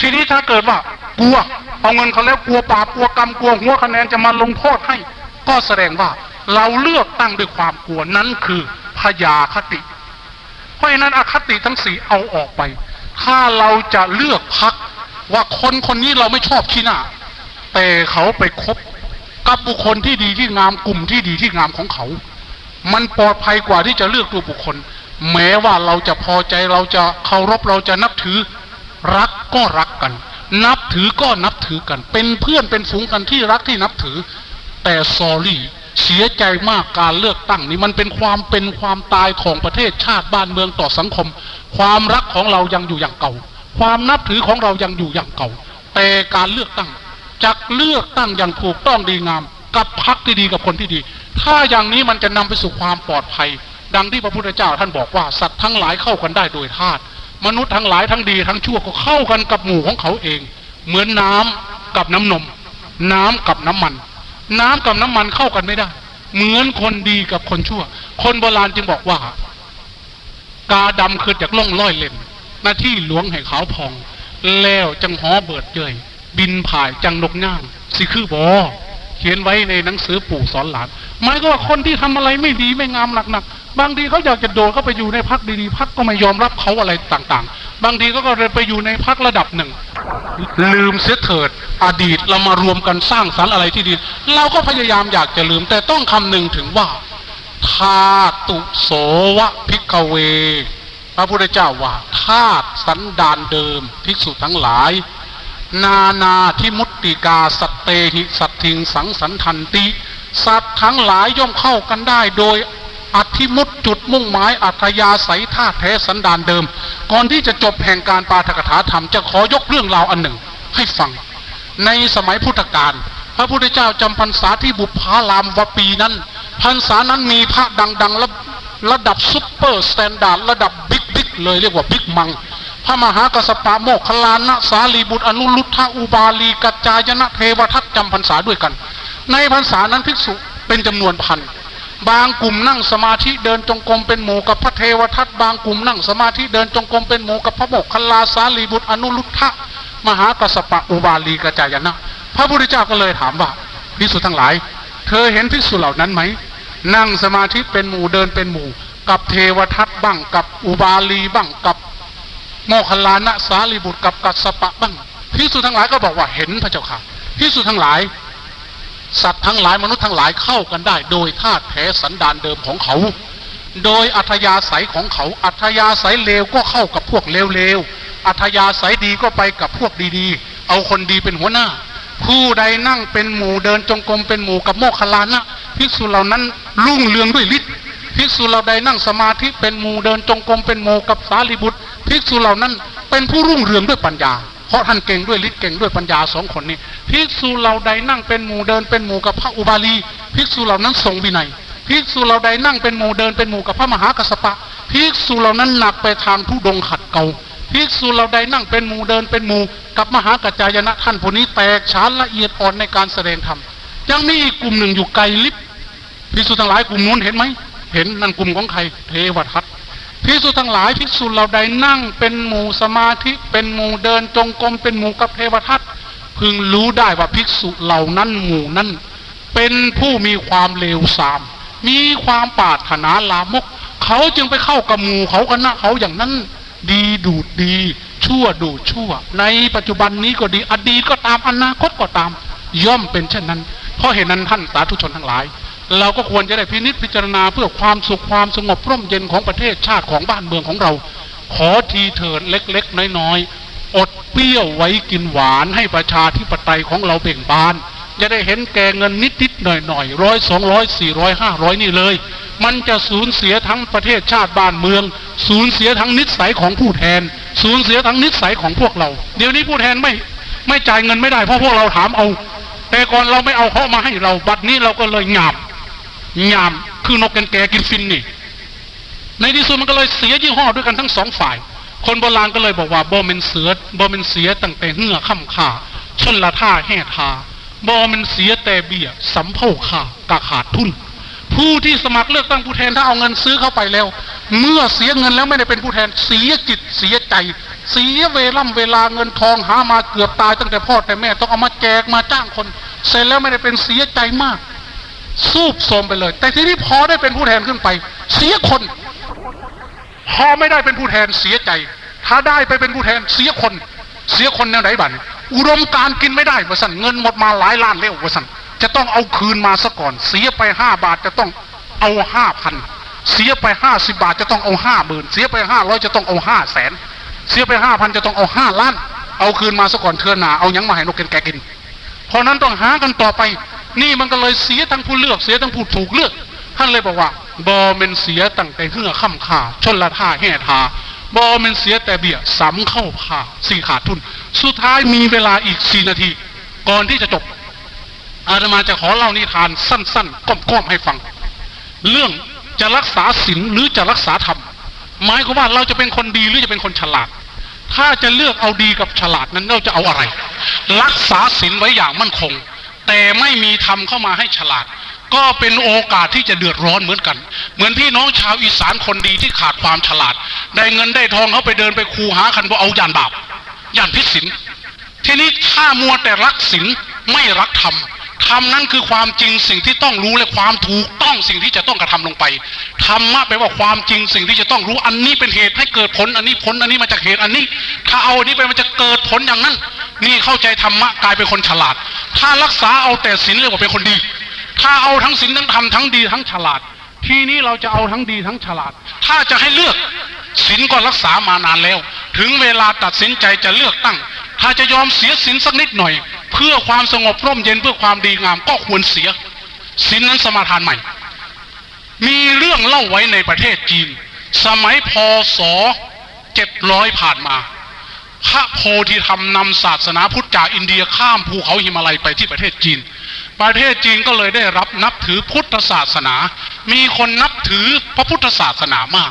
ทีนี้ถ้าเกิดว่ากลัว เอาเงินเขาแล้วกลัวบากลัวกรรมกลัวหัวคะแนนจะมาลงโทษให้ ก็แสดงว่าเราเลือกตั้งด้วยความกลัวนั้นคือพยาคติ เพราะฉะนั้นอคติทั้งสี่เอาออกไป ถ้าเราจะเลือกพักว่าคนคนนี้เราไม่ชอบขี้หน้า แต่เขาไปคบกับบุคคลที่ดีที่งามกลุ่มที่ดีที่งามของเขา มันปลอดภัยกว่าที่จะเลือกตัวบุคคล แม้ว่าเราจะพอใจเราจะเคารพเราจะนับถือ รักก็รัก กัน นับถือก็นับถือกัน เป็นเพื่อนเป็นฝูงกันที่รักที่นับถือ แต่ซอรี่เสียใจมากการเลือกตั้งนี้มันเป็นความเป็นความตายของประเทศชาติบ้านเมืองต่อสังคม ความรักของเรายังอยู่อย่างเก่า ความนับถือของเรายังอยู่อย่างเก่า แต่การเลือกตั้งจะเลือกตั้งอย่างถูกต้องดีงาม กับพักที่ดีกับคนที่ดี ถ้าอย่างนี้มันจะนำไปสู่ความปลอดภัย ดังที่พระพุทธเจ้าท่านบอกว่าสัตว์ทั้งหลายเข้ากันได้โดยธาตุ มนุษย์ทั้งหลายทั้งดีทั้งชั่วก็เข้ากันกับหมู่ของเขาเอง เหมือนน้ำกับน้ำนม น้ำกับน้ำมัน น้ำกับน้ำมันเข้ากันไม่ได้ เหมือนคนดีกับคนชั่ว คนโบราณจึงบอกว่า กาดำคือจากล่องร้อยเล่นหน้าที่หลวงให้ขาวพอง แล้วจังหอเบิดเจยบินผ่ายจังนกง่างสิคือบอเขียนไว้ในหนังสือปู่สอนหลานหมายก็ว่าคนที่ทำอะไรไม่ดีไม่งามหนักๆ บางทีเขาอยากจะโดดเข้าไปอยู่ในพักดีๆพักก็ไม่ยอมรับเขาอะไรต่างๆ บางทีก็ก็เลยไปอยู่ในพักระดับหนึ่ง ลืมเสียเถิด อดีตเรามารวมกันสร้างสรรค์อะไรที่ดี เราก็พยายามอยากจะลืม แต่ต้องคำนึงถึงว่าธาตุโสวะพิกเว พระพุทธเจ้าว่าธาตุสันดานเดิมภิกษุทั้งหลาย นานาทิมุตติกาสตเตหิสัตทิงสังสันทันติ สัตว์ทั้งหลายย่อมเข้ากันได้โดย อธิมุตจุดมุ่งหมายอัธยาศัยท่าแท้สันดานเดิม ก่อนที่จะจบแห่งการปาฐกถาธรรมจะขอยกเรื่องราวอันหนึ่งให้ฟัง ในสมัยพุทธกาลพระพุทธเจ้าจำพรรษาที่บุพารามวปีนั้นพรรษานั้นมีพระดังๆระระดับซุปเปอร์สแตนดาร์ดระดับบิ๊กบิ๊กเลยเรียกว่าบิ๊กมัง พระมหากสปะโมกขลานะสาลีบุตรอนุรุทธอุบาลีกัจจายนะเทวทัตจำพรรษาด้วยกัน ในพรรษานั้นภิกษุเป็นจำนวนพัน บางกลุ่มนั่งสมาธิเดินจงกรมเป็นหมู่กับพระเทวทัตบางกลุ่มนั่งสมาธิเดินจงกรมเป็นหมู่กับพระโมกขลาสาลีบุตรอนุรุทธะมหากสปะอุบาลีกัจจายนะพระพุทธเจ้าก็เลยถามว่าภิกษุทั้งหลาย เธอเห็นภิกษุเหล่านั้นไหมนั่งสมาธิเป็นหมู่เดินเป็นหมู่ กับเทวทัตบ้างกับอุบาลีบ้างกับโมคัลลานะสารีบุตรกับกัสปะบ้างพิสุทั้งหลายก็บอกว่าเห็นพระเจ้าค่ะพิสุทั้งหลาย สัตว์ทั้งหลายมนุษย์ทั้งหลายเข้ากันได้ โดยธาตุแท้สันดานเดิมของเขา โดยอัธยาศัยของเขา อัธยาศัยเลวก็เข้ากับพวกเลวๆอัธยาศัยดีก็ไปกับพวกดีๆ เอาคนดีเป็นหัวหน้า ผู้ใดนั่งเป็นหมู่เดินจงกรมเป็นหมู่กับโมคคลลานะภิกษุเหล่านั้นรุ่งเรืองด้วยฤทธิ์ภิกษุเหล่าใดนั่งสมาธิเป็นหมู่เดินจงกรมเป็นหมู่กับสารีบุตรภิกษุเหล่านั้นเป็นผู้รุ่งเรืองด้วยปัญญา เพราะท่านเก่งด้วยฤทธิ์เก่งด้วยปัญญาสองคนนี้ภิกษุเหล่าใดนั่งเป็นหมู่เดินเป็นหมู่กับพระอุบาลีภิกษุเหล่านั้นทรงวินัยภิกษุเหล่าใดนั่งเป็นหมู่เดินเป็นหมู่กับพระมหากัสสปะภิกษุเหล่านั้นหนักไปทางทุดงขัดเกาภิกษุเหล่าใดนั่งเป็นหมู่เดินเป็นหมู่กับมหากัจจายนะท่านผู้นี้แตกฉานละเอียดอ่อนในการแสดงธรรมยังมีอีกกลุ่มหนึ่งอยู่ไกลลิบภิกษุทั้งหลายกลุ่มนู้นเห็นไหมเห็นนั่นกลุ่มของใครเทวทัต ภิกษุทั้งหลายภิกษุเราใดนั่งเป็นหมู่สมาธิเป็นหมู่เดินจงกรมเป็นหมู่กับเทวทัตพึงรู้ได้ว่าภิกษุเหล่านั้นหมู่นั้น เป็นผู้มีความเลวทราม มีความปารถนาลามก เขาจึงไปเข้ากับหมู่เขากันนะเขาอย่างนั้น ดีดูดดี ชั่วดูดชั่ว ในปัจจุบันนี้ก็ดีอดีตก็ตามอนาคตก็ตาม ย่อมเป็นเช่นนั้น เพราะเหตุนั้นท่านสาธุชนทั้งหลาย เราก็ควรจะได้พินิจพิจารณาเพื่อความสุขความสงบร่มเย็นของประเทศชาติของบ้านเมืองของเรา ขอทีเถิดเล็ก ๆ น้อยๆอดเปรี้ยวไว้กินหวานให้ประชาธิปไตยของเราเบ่งบาน จะได้เห็นแก่เงินนิดๆหน่อยๆร้อยสองร้อยสี่ร้อยห้าร้อยนี่เลย มันจะสูญเสียทั้งประเทศชาติบ้านเมือง สูญเสียทั้งนิสัยของผู้แทน สูญเสียทั้งนิสัยของพวกเรา เดี๋ยวนี้ผู้แทนไม่ไม่จ่ายเงินไม่ได้เพราะพวกเราถามเอา แต่ก่อนเราไม่เอาเขามาให้เราบัดนี้เราก็เลยหยาบ ยามคือนกกันแกกินฟินนี่ ในที่สุดมันก็เลยเสียยี่ห้อด้วยกันทั้งสองฝ่าย คนโบราณก็เลยบอกว่าบอเป็นเสือบอเป็นเสียตั้งแต่เหื่อค่ำขาชนละท่าแห่ทาบอเป็นเสียแต่เบียสำเพ่าขากะขาดทุน ผู้ที่สมัครเลือกตั้งผู้แทนถ้าเอาเงินซื้อเข้าไปแล้ว เมื่อเสียเงินแล้วไม่ได้เป็นผู้แทนเสียจิตเสียใจเสียเวล่ำเวลาเงินทองหามาเกือบตายตั้งแต่พ่อแต่แม่ต้องเอามาแจกมาจ้างคน เสร็จแล้วไม่ได้เป็นเสียใจมาก สูบโทมไปเลย แต่ทีนี้พอได้เป็นผู้แทนขึ้นไป เสียคน พอไม่ได้เป็นผู้แทนเสียใจ ถ้าได้ไปเป็นผู้แทนเสียคน เสียคนแนวไหนบ้างอุดมการกินไม่ได้วะสันเงินหมดมาหลายล้านแล้ววะสันจะต้องเอาคืนมาซะก่อน เสียไปห้าบาทจะต้องเอาห้าพันเสียไปห้าสิบาทจะต้องเอาห้าหมื่นเสียไปห้าร้อยจะต้องเอาห้าแสนเสียไปห้าพันจะต้องเอาห้าล้าน เอาคืนมาซะก่อนเทือนหนาเอายังมาให้นกกินแกกิน เพราะนั้นต้องหากันต่อไป นี่มันก็เลยเสียทั้งผู้เลือกเสียทั้งผู้ถูกเลือกท่านเลยบอกว่าบอเป็นเสียตั้งแต่เหื่อค่ำขาชนละท่าแห่ทาบอเป็นเสียแต่เบียสำเข้าผ่าสี่ขาดทุน สุดท้ายมีเวลาอีกสี่นาที ก่อนที่จะจบ อาตมาจะขอเล่านิทานสั้นๆก้อมๆให้ฟัง เรื่องจะรักษาศีลหรือจะรักษาธรรมหมายความว่าเราจะเป็นคนดีหรือจะเป็นคนฉลาด ถ้าจะเลือกเอาดีกับฉลาดนั้นเราจะเอาอะไร รักษาศีลไว้อย่างมั่นคง แต่ไม่มีธรรมเข้ามาให้ฉลาด ก็เป็นโอกาสที่จะเดือดร้อนเหมือนกัน เหมือนพี่น้องชาวอีสานคนดีที่ขาดความฉลาด ได้เงินได้ทองเขาไปเดินไปคูหาคันว่าเอายานบาปยานพิษศิลทีนี้ถ้ามัวแต่รักศีลไม่รักธรรม ธรรมนั้นคือความจริงสิ่งที่ต้องรู้และความถูกต้องสิ่งที่จะต้องกระทำลงไปธรรมะแปลว่าความจริงสิ่งที่จะต้องรู้อันนี้เป็นเหตุให้เกิดผลอันนี้ผลอันนี้มาจากเหตุอันนี้ ถ้าเอาอันนี้ไปมันจะเกิดผลอย่างนั้น นี่เข้าใจธรรมะกลายเป็นคนฉลาด ถ้ารักษาเอาแต่ศีลเรียกว่าเป็นคนดี ถ้าเอาทั้งศีลทั้งธรรมทั้งดีทั้งฉลาด ทีนี้เราจะเอาทั้งดีทั้งฉลาด ถ้าจะให้เลือกศีลก็รักษามานานแล้ว ถึงเวลาตัดสินใจจะเลือกตั้ง ถ้าจะยอมเสียศีลสักนิดหน่อย เพื่อความสงบร่มเย็นเพื่อความดีงามก็ควรเสียศีลนั้นสมาทานใหม่ มีเรื่องเล่าไว้ในประเทศจีน สมัยพศเจ็ดร้อยผ่านมา พระโพธิธรรมนำศาสนาพุทธจากอินเดียข้ามภูเขาหิมาลัยไปที่ประเทศจีน ประเทศจีนก็เลยได้รับนับถือพุทธศาสนา มีคนนับถือพระพุทธศาสนามาก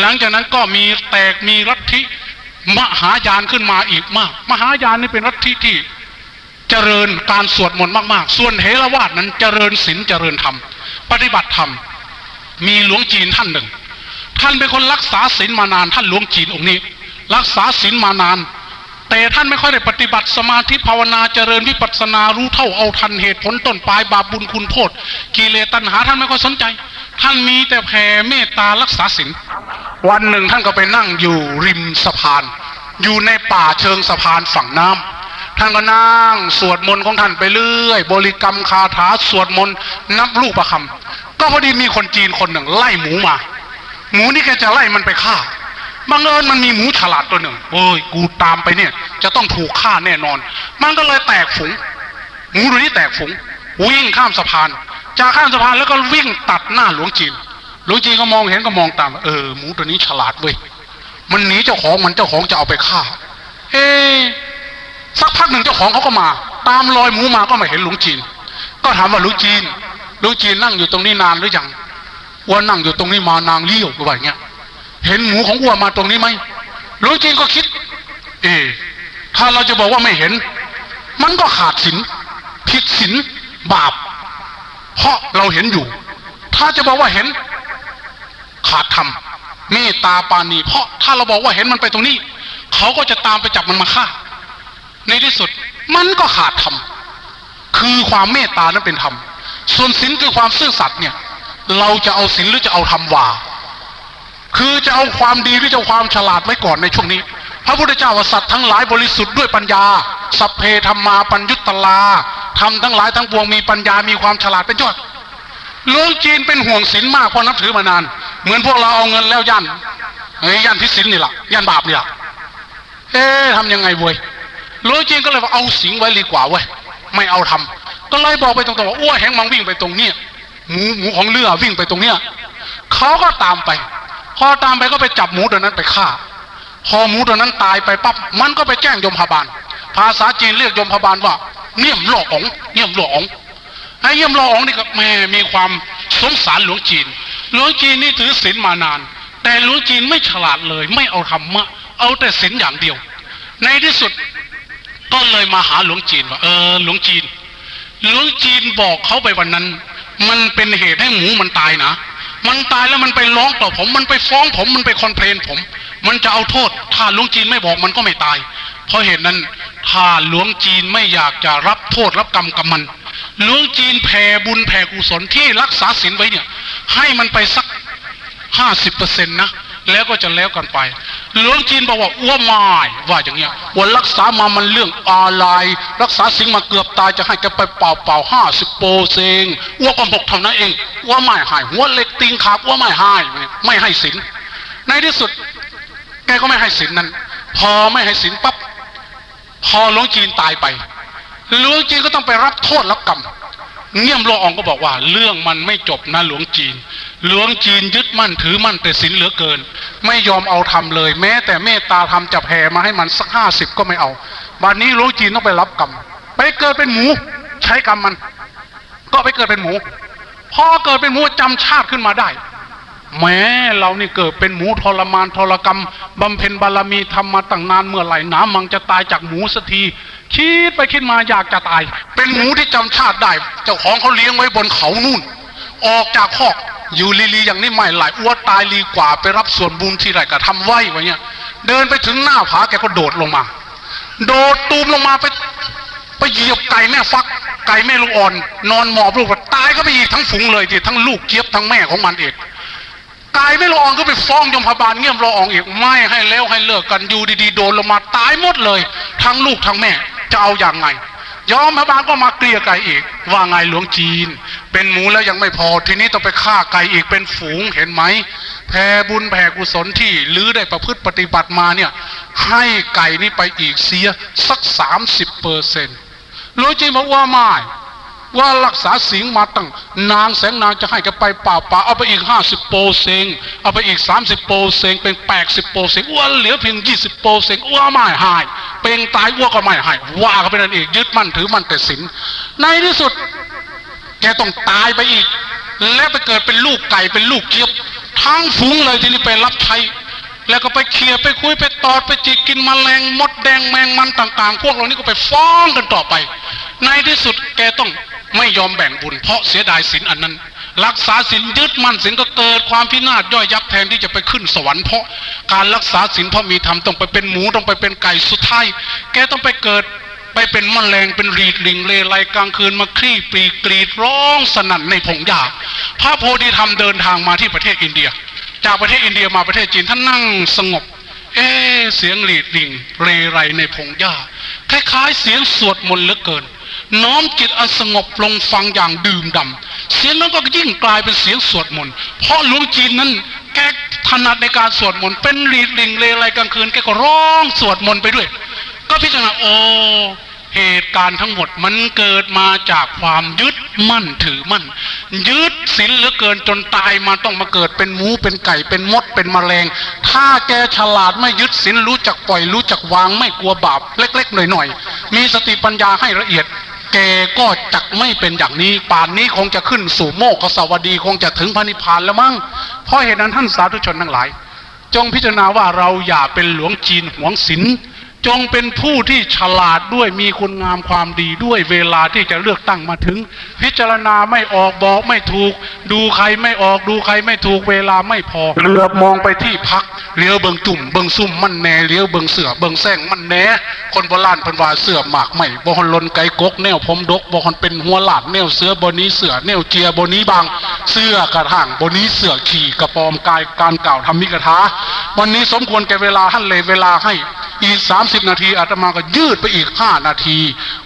หลังจากนั้นก็มีแตกมีลัทธิมหายานขึ้นมาอีกมาก มหายานนี่เป็นลัทธิที่ เจริญการสวดมนต์มากๆ ส่วนเทรวาสนั้นเจริญศีลเจริญธรรม ปฏิบัติธรรม มีหลวงจีนท่านหนึ่ง ท่านเป็นคนรักษาศีลมานานท่านหลวงจีนองค์นี้ รักษาศีลมานาน แต่ท่านไม่ค่อยได้ปฏิบัติสมาธิภาวนาเจริญวิปัสสนารู้เท่าเอาทันเหตุผลต้นปลายบาปบุญคุณโทษกิเลสตัณหาท่านไม่ค่อยสนใจ ท่านมีแต่แผ่เมตตารักษาศีลวันหนึ่งท่านก็ไปนั่งอยู่ริมสะพาน อยู่ในป่าเชิงสะพานฝั่งน้ำ ท่านก็นั่งสวดมนต์ของท่านไปเรื่อย บริกรรมคาถาสวดมนต์นับลูกประคำก็พอดีมีคนจีนคนหนึ่งไล่หมูมา หมูนี่แกจะไล่มันไปฆ่าบังเอิญมันมีหมูฉลาดตัวหนึ่งเอ้ยกูตามไปเนี่ย จะต้องถูกฆ่าแน่นอน มันก็เลยแตกฝูงหมูตัวนี้แตกฝูงวิ่งข้ามสะพาน จากข้ามสะพานแล้วก็วิ่งตัดหน้าหลวงจีน หลวงจีนก็มองเห็นก็มองตาม เออหมูตัวนี้ฉลาดเว้ยมันหนีเจ้าของมันเจ้าของจะเอาไปฆ่า เอ๊ สักพักหนึ่งเจ้าของเขาก็มา ตามรอยหมูมาก็ไม่เห็นหลวงจีน ก็ถามว่าหลวงจีนหลวงจีนนั่งอยู่ตรงนี้นานหรือยังอ้ว่านั่งอยู่ตรงนี้มานางเลี้ยวหรือว่าอย่างเงี้ย เห็นหมูของอ้วนมาตรงนี้ไหมหลวงจีนก็คิด เอถ้าเราจะบอกว่าไม่เห็น มันก็ขาดศีลผิดศีลบาป เพราะเราเห็นอยู่ ถ้าจะบอกว่าเห็น ขาดธรรมเมตตาปานี เพราะถ้าเราบอกว่าเห็นมันไปตรงนี้ เขาก็จะตามไปจับมันมาฆ่า ในที่สุดมันก็ขาดธรรมคือความเมตตานั้นเป็นธรรมส่วนศีลคือความซื่อสัตย์เนี่ย เราจะเอาศีลหรือจะเอาธรรมว่า คือจะเอาความดีหรือจะเอาความฉลาดไว้ก่อนในช่วงนี้ พระพุทธเจ้าว่าสัตว์ทั้งหลายบริสุทธิ์ด้วยปัญญา สัพเพธรรมาปัญยุตตลาทำทั้งหลายทั้งปวงมีปัญญามีความฉลาดเป็นยอดหลวงจีนเป็นห่วงศีลมากเพราะนับถือมานาน เหมือนพวกเราเอาเงินแล้วยันเฮ้ยยันพิษศีลนี่แหละยันบาปนี่แหละเอ๊ะทำยังไงเว้ย หลวงจีนก็เลยว่าเอาสิงไว้ดีกว่าเว้ยไม่เอาทำก็เลยบอกไปตรงๆว่าอ้วแหงมังวิ่งไปตรงเนี้ยหมูหมูของเรือวิ่งไปตรงเนี้ยเขาก็ตามไป พอตามไปก็ไปจับหมูตัวนั้นไปฆ่า พอหมูตัวนั้นตายไปปั๊บมันก็ไปแจ้งยมพบาล ภาษาจีนเรียกยมพบาลว่า เนียมหลอกองเนียมหลอกองไอ้เยี่ยมหลอกองนี่ก็แม่มีความสงสารหลวงจีน หลวงจีนนี่ถือศีลมานาน แต่หลวงจีนไม่ฉลาดเลย ไม่เอาธรรมะ เอาแต่ศีลอย่างเดียว ในที่สุด ก็เลยมาหาหลวงจีนว่าเออหลวงจีน หลวงจีนบอกเขาไปวันนั้น มันเป็นเหตุให้หมูมันตายนะ มันตายแล้วมันไปร้องต่อผม มันไปฟ้องผมมันไปคอนเพลนผม มันจะเอาโทษ ถ้าหลวงจีนไม่บอกมันก็ไม่ตาย เพราะเหตุนั้นถ้าหลวงจีนไม่อยากจะรับโทษรับกรรมกับมันหลวงจีนแผ่บุญแผ่กุศลที่รักษาศีลไว้เนี่ย ให้มันไปสักห้าสิบเปอร์เซ็นต์นะ แล้วก็จะแล้วกันไป หลวงจีนบอกว่าอ้วไม่ว่าอย่างเงี้ยว่ารักษามามันเรื่องอะไรรักษาสิ่งมาเกือบตายจะให้แกไปเป่าเป่าห้าสิบโปเซงอ้วก็บกเท่านั้นเองอ้วไม่ให้หัวเล็กติงขาอ้วไม่ให้ไม่ให้ศีลในที่สุด แกก็ไม่ให้ศีลนั้น พอไม่ให้ศีลปั๊บพอหลวงจีนตายไปหลวงจีนก็ต้องไปรับโทษรับกรรมเงี่ยมโลอองก็บอกว่า เรื่องมันไม่จบนะหลวงจีน หลวงจีนยึดมั่นถือมั่นแต่ศีลเหลือเกิน ไม่ยอมเอาทำเลย แม้แต่เมตตาทำจะแผ่มาให้มันสักห้าสิบก็ไม่เอาวันนี้หลวงจีนต้องไปรับกรรมไปเกิดเป็นหมู ใช้กรรมมัน ก็ไปเกิดเป็นหมูพอเกิดเป็นหมูจำชาติขึ้นมาได้ แม้เรานี่เกิดเป็นหมูทรมานทรกรรมบำเพ็ญบารมีทำมาตั้งนานเมื่อไหร่หนามังจะตายจากหมูสักทีคิดไปคิดมาอยากจะตาย เป็นหมูที่จำชาติได้ เจ้าของเขาเลี้ยงไว้บนเขานู่น ออกจากคอก อยู่ลีๆอย่างนี้ไม่ไหลอ้วตายลีกว่าไปรับส่วนบุญที่ไรก็ทำไหวไว้เนี่ยเดินไปถึงหน้าผาแกก็โดดลงมา โดดตูมลงมาไปไปเหยียบไก่แม่ฟัก ไก่แม่ลูกอ่อน นอนหมอบลูกตายก็ไปอีกทั้งฝูงเลยทีทั้งลูกเจี๊ยบทั้งแม่ของมันเองกายไม่ละอองก็ไปฟ้องยมพบาลเงียบละอองอีกไม่ให้แล้วให้เลิกกันอยู่ดีๆโดนลงมาตายหมดเลย ทั้งลูกทั้งแม่จะเอาอย่างไง ยอมพบาลก็มาเกลียไก่อีก ว่าไงหลวงจีน เป็นหมูแล้วยังไม่พอทีนี้ต้องไปฆ่าไก่อีกเป็นฝูงเห็นไหมแผ่บุญแผ่กุศลที่ลือได้ประพฤติปฏิบัติมาเนี่ย ให้ไก่นี่ไปอีกเสียสักสามสิบเปอร์เซ็นต์หลวงจีนบอกว่าไม่ว่ารักษาสิงมาตั้งนางแสงนางจะให้แกไปป่าป่าเอาไปอีกห้าสิบโปรเซงเอาไปอีกสามสิบโปรเซงเป็นแปดสิบโปรเซงอ้วนเหลือเพียงยี่สิบโปรเซงอ้วไม่หาย ป็นตายอ้วก็ไม่ใหายว่าก็เป็นอันเอกยึดมั่นถือมั่นแต่สินในที่สุด แกต้องตายไปอีก แล้วไปเกิดเป็นลูกไก่เป็นลูกเจี๊ยบทั้งฝูงเลยที่นี้ไปรับใช้แล้วก็ไปเคลียร์ไปคุยไปตอดไปจิกกินมแมลงมดแดงแมงมันต่าง ๆ พวกเรานี่ก็ไปฟ้องกันต่อไป ในที่สุดแกต้องไม่ยอมแบ่งบุญ เพราะเสียดายศีลอันนั้น รักษาศีลยึดมั่นศีลก็เกิดความพินาศย่อยยับแทนที่จะไปขึ้นสวรรค์เพราะการรักษาศีลเพราะมีธรรมต้องไปเป็นหมูต้องไปเป็นไก่สุดท้ายแกต้องไปเกิดไปเป็นมแมลงเป็นรีดลิงเลไลกลางคืนมาคลี่ปรีกรีดร้องสนั่นในพงหญ้าพระโพธิธรรมเดินทางมาที่ประเทศอินเดีย จากประเทศอินเดียมาประเทศจีนท่านนั่งสงบ เอ๊เสียงหลีดลิงเรไรในพงหญ้าคล้ายๆเสียงสวดมนต์เหลือเกิน น้อมจิตอันสงบลงฟังอย่างดื่มด่ำเสียงนั้นก็ยิ่งกลายเป็นเสียงสวดมนต์เพราะหลวงจีนนั้นแกถนัดในการสวดมนต์เป็นหลีดลิงเลไรกลางคืนแกก็ร้องสวดมนต์ไปด้วย ก็พิจารณาโอ้เหตุการณ์ทั้งหมดมันเกิดมาจากความยึดมั่นถือมั่น ยึดศีลเหลือเกินจนตายมาต้องมาเกิดเป็นหมูเป็นไก่เป็นมดเป็นแมลง ถ้าแกฉลาดไม่ยึดศีลรู้จักปล่อยรู้จักวางไม่กลัวบาปเล็ก ๆ หน่อยๆมีสติปัญญาให้ละเอียด แกก็จักไม่เป็นอย่างนี้ ป่านนี้คงจะขึ้นสู่โมกขสวัสดี คงจะถึงพระนิพพานแล้วมั้งเพราะเหตุนั้นท่านสาธุชนทั้งหลาย จงพิจารณาว่าเราอย่าเป็นหลวงจีนหวงศีล จงเป็นผู้ที่ฉลาดด้วยมีคุณงามความดีด้วยเวลาที่จะเลือกตั้งมาถึง พิจารณาไม่ออกบอกไม่ถูก ดูใครไม่ออกดูใครไม่ถูกเวลาไม่พอเหลือบมองไปที่พักเลี้ยวเบิงจุ่มเบิงซุ่มมันแหน่เลี้ยวเบิงเสือเบิงแซงมันแหน่คนโบราณพันวาเสือหมากไม่บอนลนไก่กกแนวพรมดกบอนเป็นหัวหลาดแนวเสือบนี้เสือแนวเจียบนี้บางเสื้อกระถางบนี้เสือขี่กระปอมกายการกล่าวทำมิกถาวันนี้สมควรแก่เวลาท่านเลยเวลาให้ อีกสามสิบนาทีอาตมาก็ยืดไปอีกห้านาที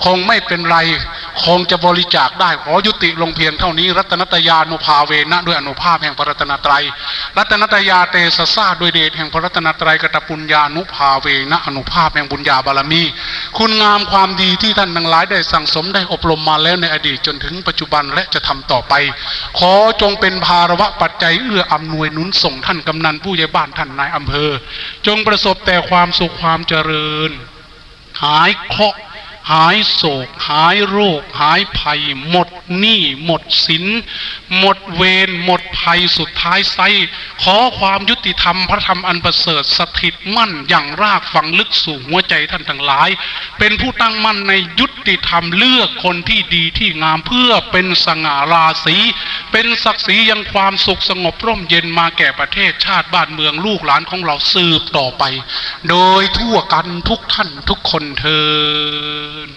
คงไม่เป็นไร คงจะบริจาคได้ขอยุติลงเพียงเท่านี้ รัตนตยานุภาเวนะด้วยอนุภาพแห่งพระรัตนตรัย รัตนตยาเตสสาด้วยเดชแห่งพระรัตนตรัยกตปุญญานุภาเวนะอนุภาพแห่งบุญญาบารมี คุณงามความดีที่ท่านทั้งหลายได้สั่งสมได้อบรมมาแล้วในอดีตจนถึงปัจจุบันและจะทำต่อไป ขอจงเป็นภาระวะปัจจัยเอื้ออำนวยนุนส่งท่านกำนันผู้ใหญ่บ้านท่านนายอำเภอ จงประสบแต่ความสุขความเจริญ หายเคราะห์ หายโศก หายโรค หายภัย หมดหนี้หมดสิน หมดเวรหมดภัยสุดท้ายไซขอความยุติธรรมพระธรรมอันประเสริฐสถิตมั่นอย่างรากฝังลึกสู่หัวใจท่านทั้งหลาย เป็นผู้ตั้งมั่นในยุติธรรมเลือกคนที่ดีที่งามเพื่อเป็นสง่าราศีเป็นศักดิ์ศรียังความสุขสงบร่มเย็นมาแก่ประเทศชาติบ้านเมืองลูกหลานของเราสืบต่อไป โดยทั่วกันทุกท่านทุกคนเทิน